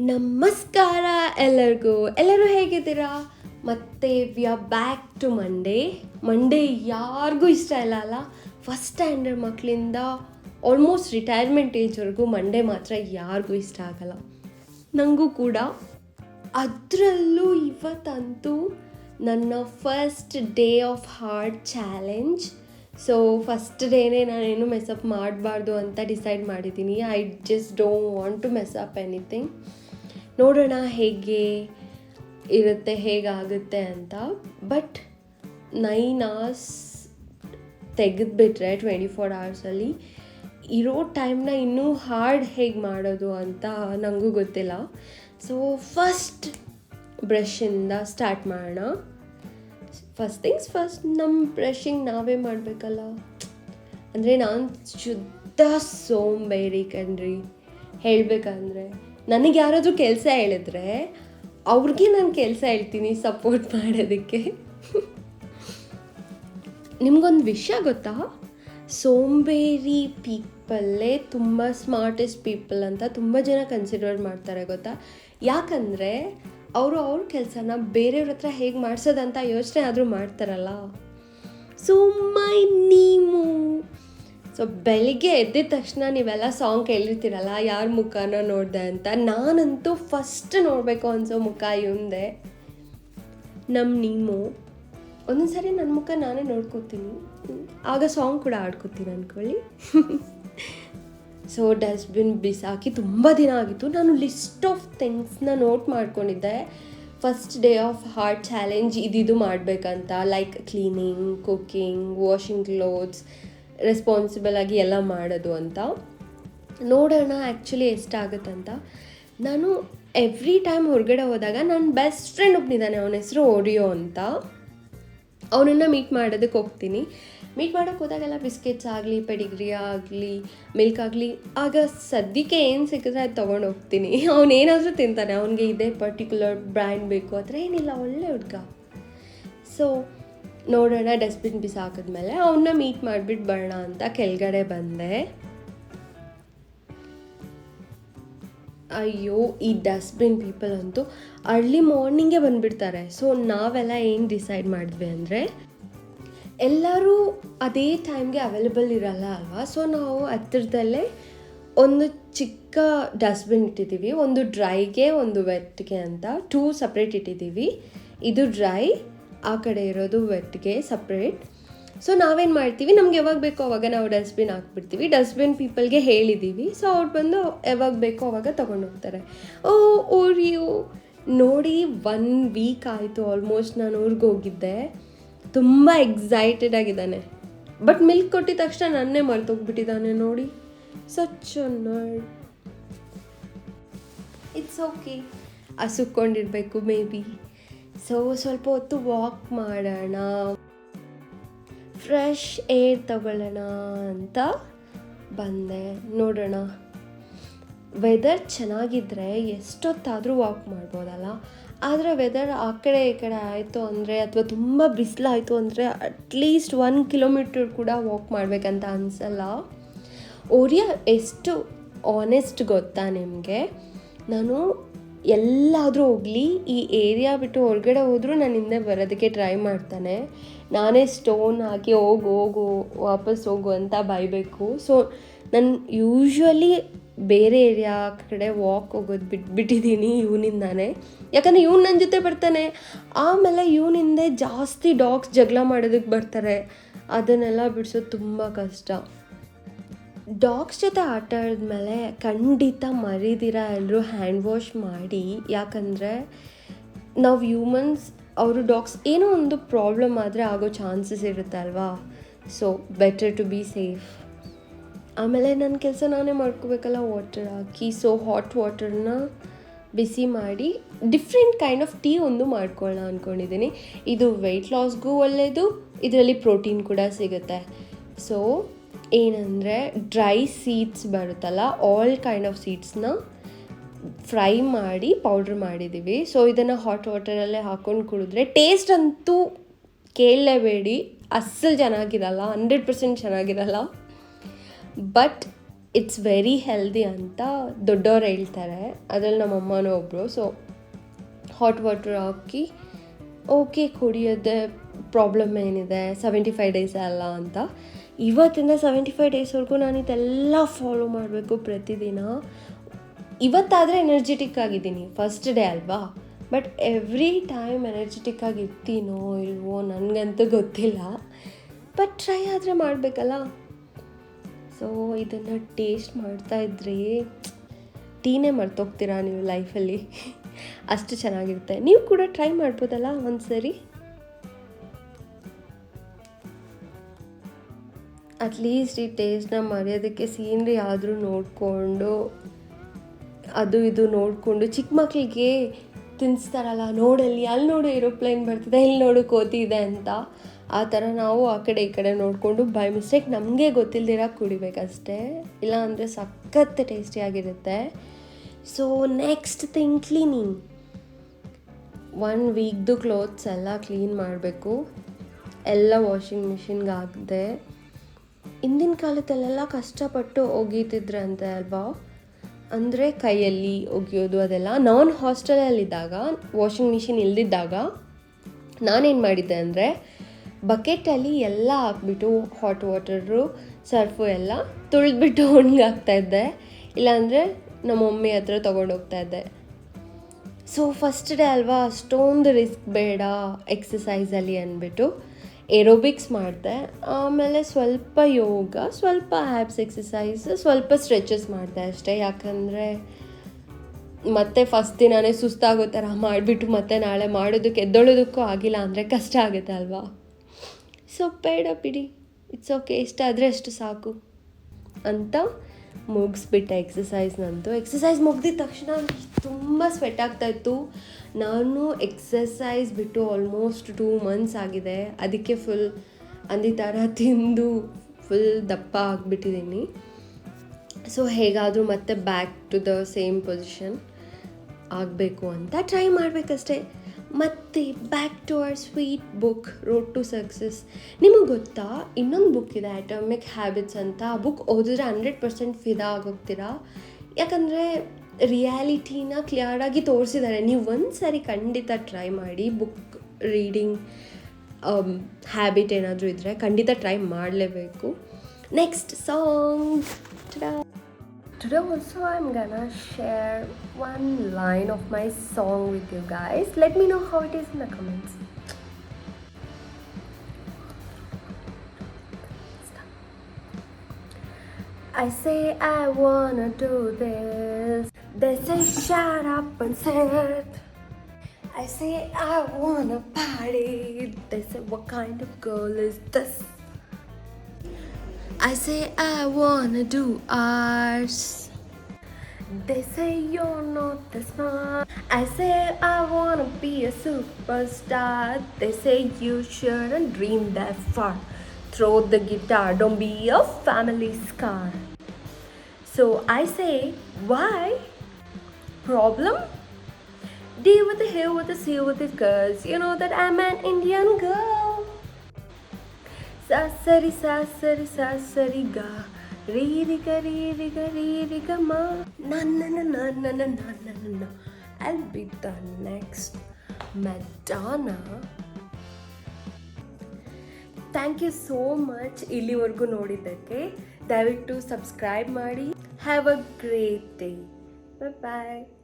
ನಮಸ್ಕಾರ ಎಲ್ಲರಿಗೂ. ಎಲ್ಲರೂ ಹೇಗಿದ್ದೀರಾ? ಮತ್ತೆ we are back to Monday Monday ಯಾರಿಗೂ ಇಷ್ಟ ಇಲ್ಲ ಅಲ್ಲ? ಫಸ್ಟ್ ಸ್ಟ್ಯಾಂಡರ್ಡ್ ಮಕ್ಕಳಿಂದ ಆಲ್ಮೋಸ್ಟ್ ರಿಟೈರ್ಮೆಂಟ್ ಏಜ್ವರೆಗೂ ಮಂಡೇ ಮಾತ್ರ ಯಾರಿಗೂ ಇಷ್ಟ ಆಗಲ್ಲ. ನನಗೂ ಕೂಡ. ಅದರಲ್ಲೂ ಇವತ್ತಂತೂ ನನ್ನ first day of heart challenge so first ಡೇನೇ ನಾನೇನು ಮೆಸಪ್ ಮಾಡಬಾರ್ದು ಅಂತ ಡಿಸೈಡ್ ಮಾಡಿದ್ದೀನಿ. I just don't want to mess up anything ನೋಡೋಣ ಹೇಗೆ ಇರುತ್ತೆ, ಹೇಗಾಗುತ್ತೆ ಅಂತ. ಬಟ್ ನೈನ್ ಅವರ್ಸ್ ತೆಗೆದುಬಿಟ್ರೆ ಟ್ವೆಂಟಿ ಫೋರ್ ಅವರ್ಸಲ್ಲಿ ಇರೋ ಟೈಮ್ನ ಇನ್ನೂ ಹಾರ್ಡ್ ಹೇಗೆ ಮಾಡೋದು ಅಂತ ನನಗೂ ಗೊತ್ತಿಲ್ಲ. ಸೊ ಫಸ್ಟ್ ಬ್ರಷಿಂದ ಸ್ಟಾರ್ಟ್ ಮಾಡೋಣ. ಫಸ್ಟ್ ಥಿಂಗ್ಸ್ ಫಸ್ಟ್ ನಮ್ಮ ಬ್ರಷಿಂಗ್ ನಾವೇ ಮಾಡಬೇಕಲ್ಲ. ಅಂದರೆ ನಾನು ಶುದ್ಧ ಸೋಂಬೇರಿ ಕಣ್ರಿ. ಹೇಳಬೇಕಂದ್ರೆ ನನಗೆ ಯಾರಾದರೂ ಕೆಲಸ ಹೇಳಿದ್ರೆ ಅವ್ರಿಗೆ ನಾನು ಕೆಲಸ ಹೇಳ್ತೀನಿ ಸಪೋರ್ಟ್ ಮಾಡೋದಕ್ಕೆ. ನಿಮ್ಗೊಂದು ವಿಷಯ ಗೊತ್ತಾ? ಸೋಂಬೇರಿ ಪೀಪಲ್ಲೇ ತುಂಬ ಸ್ಮಾರ್ಟೆಸ್ಟ್ ಪೀಪಲ್ ಅಂತ ತುಂಬ ಜನ ಕನ್ಸಿಡರ್ ಮಾಡ್ತಾರೆ ಗೊತ್ತಾ? ಯಾಕಂದರೆ ಅವರು ಅವ್ರ ಕೆಲಸನ ಬೇರೆಯವ್ರ ಹತ್ರ ಹೇಗೆ ಮಾಡಿಸೋದಂತ ಯೋಚನೆ ಆದರೂ ಮಾಡ್ತಾರಲ್ಲ? ಸುಮ್ಮೈ ನೀವು ಸೊ ಬೆಳಿಗ್ಗೆ ಎದ್ದಿದ ತಕ್ಷಣ ನೀವೆಲ್ಲ ಸಾಂಗ್ ಕೇಳಿರ್ತೀರಲ್ಲ, ಯಾರ ಮುಖನ ನೋಡಿದೆ ಅಂತ. ನಾನಂತೂ ಫಸ್ಟ್ ನೋಡಬೇಕು ಅನ್ಸೋ ಮುಖ ಇವಂದೆ ನಮ್ಮ ನೀಮು ಒಂದೊಂದು ಸರಿ ನನ್ನ ಮುಖ ನಾನೇ ನೋಡ್ಕೋತೀನಿ. ಆಗ ಸಾಂಗ್ ಕೂಡ ಆಡ್ಕೋತೀನಿ ಅಂದ್ಕೊಳ್ಳಿ ಸೊ ಡಸ್ಟ್ಬಿನ್ ಬಿಸಾಕಿ ತುಂಬ ದಿನ ಆಗಿತ್ತು. ನಾನು ಲಿಸ್ಟ್ ಆಫ್ ಥಿಂಗ್ಸ್ನ ನೋಟ್ ಮಾಡ್ಕೊಂಡಿದ್ದೆ. First day of heart challenge ಇದಿದು ಮಾಡಬೇಕಂತ. Like cleaning cooking washing clothes responsible ಆಗಿ ಎಲ್ಲ ಮಾಡೋದು ಅಂತ. ನೋಡೋಣ ಆ್ಯಕ್ಚುಲಿ ಎಷ್ಟಾಗುತ್ತಂತ ನಾನು ಎವ್ರಿ ಟೈಮ್ ಹೊರಗಡೆ ಹೋದಾಗ ನನ್ನ ಬೆಸ್ಟ್ ಫ್ರೆಂಡ್ ಒಬ್ಬನಿದ್ದಾನೆ ಅವನ ಹೆಸರು ಓರಿಯೋ ಅಂತ. ಅವನನ್ನು ಮೀಟ್ ಮಾಡೋದಕ್ಕೆ ಹೋಗ್ತೀನಿ. ಮೀಟ್ ಮಾಡೋಕ್ಕೆ ಹೋದಾಗೆಲ್ಲ ಬಿಸ್ಕೆಟ್ಸ್ ಆಗಲಿ ಪೆಡಿಗ್ರಿ ಆಗಲಿ ಮಿಲ್ಕ್ ಆಗಲಿ, ಆಗ ಸದ್ಯಕ್ಕೆ ಏನು ಸಿಕ್ಕಿದ್ರೆ ಅದು ತೊಗೊಂಡು ಹೋಗ್ತೀನಿ. ಅವನೇನಾದರೂ ತಿಂತಾನೆ, ಅವನಿಗೆ ಇದೇ ಪರ್ಟಿಕ್ಯುಲರ್ ಬ್ರ್ಯಾಂಡ್ ಬೇಕು, ಆ ಏನಿಲ್ಲ, ಒಳ್ಳೆ ಹುಡ್ಗ. ಸೊ ನೋಡೋಣ ಡಸ್ಟ್ಬಿನ್ ಬಿಸಾಕಿದ್ಮೇಲೆ ಅವನ್ನ ಮೀಟ್ ಮಾಡಿಬಿಟ್ಟು ಬರೋಣ ಅಂತ ಕೆಳಗಡೆ ಬಂದೆ. ಅಯ್ಯೋ, ಈ ಡಸ್ಟ್ಬಿನ್ ಪೀಪಲ್ ಅಂತೂ ಅರ್ಲಿ ಮಾರ್ನಿಂಗೇ ಬಂದುಬಿಡ್ತಾರೆ. ಸೊ ನಾವೆಲ್ಲ ಏನು ಡಿಸೈಡ್ ಮಾಡಿದ್ವಿ ಅಂದರೆ, ಎಲ್ಲರೂ ಅದೇ ಟೈಮ್ಗೆ ಅವೈಲೇಬಲ್ ಇರಲ್ಲ ಅಲ್ವಾ? ಸೊ ನಾವು ಹತ್ತಿರದಲ್ಲೇ ಒಂದು ಚಿಕ್ಕ ಡಸ್ಟ್ಬಿನ್ ಇಟ್ಟಿದ್ದೀವಿ. ಒಂದು ಡ್ರೈಗೆ ಒಂದು ವೆಟ್ಗೆ ಅಂತ ಟೂ ಸಪ್ರೇಟ್ ಇಟ್ಟಿದ್ದೀವಿ. ಇದು ಡ್ರೈ ಆ ಕಡೆ ಇರೋದು ವೆಟ್ಗೆ ಸಪ್ರೇಟ್ ಸೊ ನಾವೇನು ಮಾಡ್ತೀವಿ? ನಮ್ಗೆ ಯಾವಾಗ ಬೇಕೋ ಅವಾಗ ನಾವು ಡಸ್ಟ್ಬಿನ್ ಹಾಕ್ಬಿಡ್ತೀವಿ. ಡಸ್ಟ್ಬಿನ್ ಪೀಪಲ್ಗೆ ಹೇಳಿದ್ದೀವಿ ಸೊ ಅವ್ರು ಬಂದು ಯಾವಾಗ ಬೇಕೋ ಅವಾಗ ತೊಗೊಂಡೋಗ್ತಾರೆ ಓ ಓರಿಯೋ ನೋಡಿ ಒನ್ ವೀಕ್ ಆಯಿತು. ಆಲ್ಮೋಸ್ಟ್ ನಾನು ಊರಿಗೆ ಹೋಗಿದ್ದೆ. ತುಂಬ ಎಕ್ಸೈಟೆಡ್ ಆಗಿದ್ದಾನೆ. ಬಟ್ ಮಿಲ್ಕ್ ಕೊಟ್ಟಿದ ತಕ್ಷಣ ನನ್ನೇ ಮರ್ತೋಗ್ಬಿಟ್ಟಿದ್ದಾನೆ ನೋಡಿ. ಸಚ್ ನರ್ಡ್ ಇಟ್ಸ್ ಓಕೆ ಹಸುಕೊಂಡಿರ್ಬೇಕು ಮೇ ಬಿ ಸೊ ಸ್ವಲ್ಪ ಹೊತ್ತು ವಾಕ್ ಮಾಡೋಣ. ಫ್ರೆಶ್ ಏರ್ ತಗೊಳ್ಳೋಣ ಅಂತ ಬಂದೆ. ನೋಡೋಣ. ವೆದರ್ ಚೆನ್ನಾಗಿದ್ದರೆ ಎಷ್ಟೊತ್ತಾದರೂ ವಾಕ್ ಮಾಡ್ಬೋದಲ್ಲ. ಆದರೆ ವೆದರ್ ಆ ಕಡೆ ಈ ಕಡೆ ಆಯಿತು ಅಂದರೆ ಅಥವಾ ತುಂಬ ಬಿಸಿಲಾಯಿತು ಅಂದರೆ ಅಟ್ಲೀಸ್ಟ್ ಒನ್ ಕಿಲೋಮೀಟರ್ ಕೂಡ ವಾಕ್ ಮಾಡಬೇಕಂತ ಅನಿಸಲ್ಲ. ಓರಿಯ ಎಷ್ಟು ಆನೆಸ್ಟ್ ಗೊತ್ತಾ ನಿಮಗೆ? ನಾನು ಎಲ್ಲಾದರೂ ಹೋಗಲಿ, ಈ ಏರಿಯಾ ಬಿಟ್ಟು ಹೊರಗಡೆ ಹೋದರೂ ನಾನು ಹಿಂದೆ ಬರೋದಕ್ಕೆ ಟ್ರೈ ಮಾಡ್ತಾನೆ. ನಾನೇ ಸ್ಟೋನ್ ಹಾಕಿ ಹೋಗು ಹೋಗು, ವಾಪಸ್ ಹೋಗು ಅಂತ ಬೈಬೇಕು. ಸೊ ನಾನು ಯೂಶ್ವಲಿ ಬೇರೆ ಏರಿಯಾ ಕಡೆ ವಾಕ್ ಹೋಗೋದು ಬಿಟ್ಬಿಟ್ಟಿದ್ದೀನಿ ಇವನಿಂದಾನೆ. ಯಾಕಂದರೆ ಇವ್ನು ನನ್ನ ಜೊತೆ ಬರ್ತಾನೆ. ಆಮೇಲೆ ಇವನಿಂದೆ ಜಾಸ್ತಿ ಡಾಗ್ಸ್ ಜಗಳ ಮಾಡೋದಕ್ಕೆ ಬರ್ತಾರೆ. ಅದನ್ನೆಲ್ಲ ಬಿಡಿಸೋದು ತುಂಬ ಕಷ್ಟ. ಡಾಗ್ಸ್ ಜೊತೆ ಆಟ ಆಡಿದ್ಮೇಲೆ ಖಂಡಿತ ಮರಿದಿರ ಎಲ್ಲರೂ ಹ್ಯಾಂಡ್ ವಾಶ್ ಮಾಡಿ. ಯಾಕಂದರೆ ನಾವು ಹ್ಯೂಮನ್ಸ್ ಅವರು ಡಾಗ್ಸ್ ಏನೋ ಒಂದು ಪ್ರಾಬ್ಲಮ್ ಆದರೆ ಆಗೋ ಚಾನ್ಸಸ್ ಇರುತ್ತೆ ಅಲ್ವಾ? So better to be safe ಆಮೇಲೆ ನನ್ನ ಕೆಲಸ ನಾನೇ ಮಾಡ್ಕೋಬೇಕಲ್ಲ ವಾಟರ್ ಹಾಕಿ. ಸೊ ಹಾಟ್ ವಾಟರ್ನ ಬಿಸಿ ಮಾಡಿ ಡಿಫ್ರೆಂಟ್ ಕೈಂಡ್ ಆಫ್ ಟೀ ಒಂದು ಮಾಡ್ಕೊಳ್ಳೋಣ ಅಂದ್ಕೊಂಡಿದ್ದೀನಿ ಇದು ವೆಯ್ಟ್ ಲಾಸ್ಗೂ ಒಳ್ಳೆಯದು ಇದರಲ್ಲಿ ಪ್ರೋಟೀನ್ ಕೂಡ ಸಿಗುತ್ತೆ. ಸೊ ಏನಂದರೆ ಡ್ರೈ ಸೀಡ್ಸ್ ಬರುತ್ತಲ್ಲ ಆಲ್ ಕೈಂಡ್ ಆಫ್ ಸೀಡ್ಸ್ನ ಫ್ರೈ ಮಾಡಿ ಪೌಡ್ರ್ ಮಾಡಿದ್ದೀವಿ. ಸೊ ಇದನ್ನು ಹಾಟ್ ವಾಟರಲ್ಲೇ ಹಾಕ್ಕೊಂಡು ಕುಡಿದ್ರೆ ಟೇಸ್ಟ್ ಅಂತೂ ಕೇಳಲೇಬೇಡಿ. ಅಸಲು ಚೆನ್ನಾಗಿರಲ್ಲ ಹಂಡ್ರೆಡ್ ಪರ್ಸೆಂಟ್ ಚೆನ್ನಾಗಿರಲ್ಲ. ಬಟ್ ಇಟ್ಸ್ ವೆರಿ ಹೆಲ್ದಿ ಅಂತ ದೊಡ್ಡವ್ರು ಹೇಳ್ತಾರೆ. ಅದರಲ್ಲಿ ನಮ್ಮ ಅಮ್ಮನೂ ಒಬ್ಬರು ಸೊ ಹಾಟ್ ವಾಟರ್ ಹಾಕಿ ಓಕೆ ಕುಡಿಯೋದೇ ಪ್ರಾಬ್ಲಮ್ ಏನಿದೆ? ಸೆವೆಂಟಿ ಫೈವ್ ಡೇಸ್ ಅಲ್ಲ ಅಂತ. ಇವತ್ತಿಂದ ಸೆವೆಂಟಿ ಫೈವ್ ಡೇಸ್ವರೆಗೂ ನಾನು ಇದೆಲ್ಲ ಫಾಲೋ ಮಾಡಬೇಕು ಪ್ರತಿದಿನ. ಇವತ್ತಾದರೆ ಎನರ್ಜೆಟಿಕ್ ಆಗಿದ್ದೀನಿ. ಫಸ್ಟ್ ಡೇ ಅಲ್ವಾ? ಬಟ್ ಎವ್ರಿ ಟೈಮ್ ಎನರ್ಜೆಟಿಕ್ ಆಗಿ ಇರ್ತೀನೋ ಇಲ್ವೋ ನನಗಂತೂ ಗೊತ್ತಿಲ್ಲ. ಬಟ್ ಟ್ರೈ ಆದರೆ ಮಾಡಬೇಕಲ್ಲ? ಸೊ ಇದನ್ನು ಟೇಸ್ಟ್ ಮಾಡ್ತಾ ಇದ್ರೆ ಟೀನೇ ಮರ್ತೋಗ್ತೀರಾ ನೀವು ಲೈಫಲ್ಲಿ ಅಷ್ಟು ಚೆನ್ನಾಗಿರುತ್ತೆ. ನೀವು ಕೂಡ ಟ್ರೈ ಮಾಡ್ಬೋದಲ್ಲ ಒಂದು ಸರಿ ಅಟ್ಲೀಸ್ಟ್ ಈ ಟೇಸ್ಟ್ನ ಮರೆಯೋದಕ್ಕೆ ಸೀನ್ರಿ ಆದರೂ ನೋಡಿಕೊಂಡು, ಅದು ಇದು ನೋಡಿಕೊಂಡು ಚಿಕ್ಕ ಮಕ್ಕಳಿಗೆ ತಿನ್ನಿಸ್ತಾರಲ್ಲ ನೋಡಲ್ಲಿ ಅಲ್ಲಿ ನೋಡು ಏರೋಪ್ಲೇನ್ ಬರ್ತಿದೆ ಇಲ್ಲಿ ನೋಡು ಕೋತಿ ಇದೆ ಅಂತ. ಆ ಥರ ನಾವು ಆ ಕಡೆ ಈ ಕಡೆ ನೋಡಿಕೊಂಡು ಬೈ ಮಿಸ್ಟೇಕ್ ನಮಗೆ ಗೊತ್ತಿಲ್ದಿರ ಕುಡಿಬೇಕಷ್ಟೇ. ಇಲ್ಲ ಅಂದರೆ ಸಖತ್ತು ಟೇಸ್ಟಿಯಾಗಿರುತ್ತೆ so next thing cleaning one ವೀಕ್ದು clothes ಎಲ್ಲ ಕ್ಲೀನ್ ಮಾಡಬೇಕು. ಎಲ್ಲ ವಾಷಿಂಗ್ ಮಿಷಿನ್ಗೆ ಹಾಕಿದೆ ಹಿಂದಿನ ಕಾಲದಲ್ಲೆಲ್ಲ ಕಷ್ಟಪಟ್ಟು ಒಗೀತಿದ್ರಂತೆ ಅಲ್ವಾ? ಅಂದರೆ ಕೈಯಲ್ಲಿ ಒಗೆಯೋದು ಅದೆಲ್ಲ. ನಾನು ಹಾಸ್ಟೆಲಲ್ಲಿದ್ದಾಗ, ವಾಷಿಂಗ್ ಮಿಷಿನ್ ಇಲ್ದಿದ್ದಾಗ ನಾನೇನು ಮಾಡಿದ್ದೆ ಅಂದರೆ ಬಕೆಟಲ್ಲಿ ಎಲ್ಲ ಹಾಕ್ಬಿಟ್ಟು, ಹಾಟ್ ವಾಟರು, ಸರ್ಫು ಎಲ್ಲ ತುಳಿದ್ಬಿಟ್ಟು ಒಣಗಾಗ್ತಾಯಿದ್ದೆ ಇಲ್ಲಾಂದರೆ ನಮ್ಮ ಮಮ್ಮಿ ಹತ್ರ ಇದ್ದೆ. ಸೊ ಫಸ್ಟ್ ಡೇ ಅಲ್ವಾ, ಅಷ್ಟೊಂದು ರಿಸ್ಕ್ ಬೇಡ ಎಕ್ಸಸೈಸಲ್ಲಿ ಅಂದ್ಬಿಟ್ಟು. ಏರೋಬಿಕ್ಸ್ ಮಾಡಿದೆ. ಆಮೇಲೆ ಸ್ವಲ್ಪ ಯೋಗ, ಸ್ವಲ್ಪ ಆ್ಯಬ್ಸ್ ಎಕ್ಸಸೈಸ್ ಸ್ವಲ್ಪ ಸ್ಟ್ರೆಚಸ್ ಮಾಡಿದೆ ಅಷ್ಟೇ. ಯಾಕಂದರೆ ಮತ್ತೆ ಫಸ್ಟ್ ದಿನವೇ ಸುಸ್ತಾಗೋ ಥರ ಮಾಡಿಬಿಟ್ಟು ಮತ್ತೆ ನಾಳೆ ಮಾಡೋದಕ್ಕೆ ಎದ್ದೊಳೋದಕ್ಕೂ ಆಗಿಲ್ಲ ಅಂದರೆ ಕಷ್ಟ ಆಗುತ್ತೆ ಅಲ್ವಾ? ಸೊ ಬೇಡ ಬಿಡಿ. ಇಟ್ಸ್ ಓಕೆ ಇಷ್ಟ ಆದರೆ ಅಷ್ಟು ಸಾಕು ಅಂತ ಮುಗಿಸ್ಬಿಟ್ಟೆ ಎಕ್ಸಸೈಸ್ನಂತೂ ಎಕ್ಸಸೈಸ್ ಮುಗ್ದಿದ ತಕ್ಷಣ ತುಂಬ ಸ್ವೆಟ್ ಆಗ್ತಾಯಿತ್ತು ನಾನು ಎಕ್ಸಸೈಸ್ ಬಿಟ್ಟು ಆಲ್ಮೋಸ್ಟ್ ಟೂ ಮಂತ್ಸ್ ಆಗಿದೆ. ಅದಕ್ಕೆ ಫುಲ್ ಅಂದಿ ಥರ ತಿಂದು ಫುಲ್ ದಪ್ಪ ಆಗಿಬಿಟ್ಟಿದ್ದೀನಿ ಸೊ ಹೇಗಾದರೂ ಮತ್ತೆ back to the same position ಆಗಬೇಕು ಅಂತ ಟ್ರೈ ಮಾಡಬೇಕಷ್ಟೇ. ಮತ್ತೆ back to our sweet book road to success ನಿಮಗೆ ಗೊತ್ತಾ? ಇನ್ನೊಂದು ಬುಕ್ ಇದೆ ಅಟಮಿಕ್ ಹ್ಯಾಬಿಟ್ಸ್ ಅಂತ. ಆ ಬುಕ್ ಓದಿದ್ರೆ ಹಂಡ್ರೆಡ್ ಪರ್ಸೆಂಟ್ ಫಿದಾ ಆಗೋಗ್ತೀರಾ? ಯಾಕಂದರೆ ರಿಯಾಲಿಟಿನ ಕ್ಲಿಯರಾಗಿ ತೋರಿಸಿದ್ದಾರೆ. ನೀವು ಒಂದ್ಸರಿ ಖಂಡಿತ ಟ್ರೈ ಮಾಡಿ ಬುಕ್ ರೀಡಿಂಗ್ ಹ್ಯಾಬಿಟ್ ಏನಾದರೂ ಇದ್ದರೆ ಖಂಡಿತ ಟ್ರೈ ಮಾಡಲೇಬೇಕು. Next song today also I am gonna share one line of my song with you guys let me know how it is in the comments I say I wanna do this. They say shut up and sit. I say I wanna party. They say what kind of girl is this? I say I wanna do arts. They say you're not that smart. I say I wanna be a superstar. They say you shouldn't dream that far. Throw the guitar, don't be a family scar. So I say, why? problem? D with the hair with the C with the curls. You know that I'm an Indian girl. Sasari sasari sasari ga. Re re ga re ga re ga ma. Na na na na na na na na na. I'll be the next Madonna. Thank you so much. Ili orgu nodi dake. Dare to subscribe, Mari. Have a great day. Bye bye.